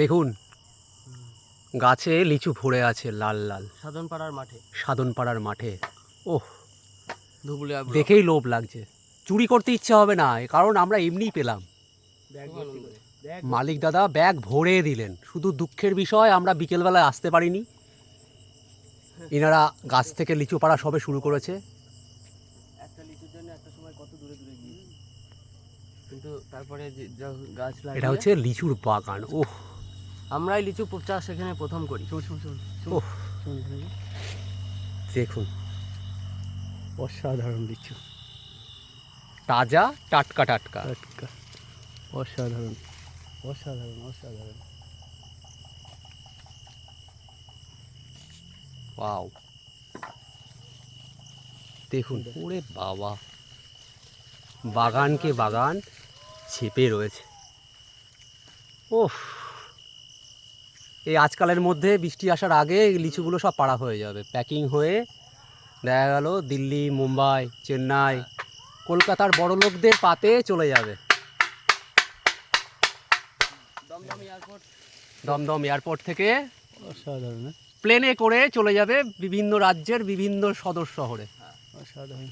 দেখুন গাছে লিচু ভরে আছে লাল লাল। সাধন পাড়ার মাঠে। সাধনপাড়ার মাঠে। ওহ দেখেই লোভ লাগছে। চুরি করতে ইচ্ছা হবে না কারণ আমরা এমনিই পেলাম। মালিক দাদা ব্যাগ ভরে দিলেন। শুধু দুঃখের বিষয় আমরা বিকেলবেলায় আসতে পারিনি। এনারা গাছ থেকে লিচু পাড়া সবে শুরু করেছে। একটা লিচুর জন্য একটা সময় কত দূরে দূরে গিয়েছি? কিন্তু তারপরে যে গাছ লাগিয়ে এটা হচ্ছে লিচুর বাগান ওহ। আমরাই লিচু চাষ সেখানে প্রথম করি। শোন শোন শোন ওহ। শোন শোন দেখুন। অসাধারণ লিচু। তাজা টাটকা টাটকা। টাটকা। অসাধারণ। অসাধারণ অসাধারণ। ওয়াও। দেখুন ওরে বাবা। বাগানকে বাগান। ছেপে রয়েছে। ওফ এই আজকালের মধ্যে বৃষ্টি আসার আগে লিচুগুলো সব পাড়া হয়ে যাবে। প্যাকিং হয়ে দেখা গেল দিল্লি মুম্বাই চেন্নাই কলকাতার বড় লোকদের পাতে চলে যাবে। দমদম এয়ারপোর্ট। থেকে হ্যাঁ? প্লেনে করে চলে যাবে বিভিন্ন রাজ্যের বিভিন্ন সদর শহরে। অসাধারণ।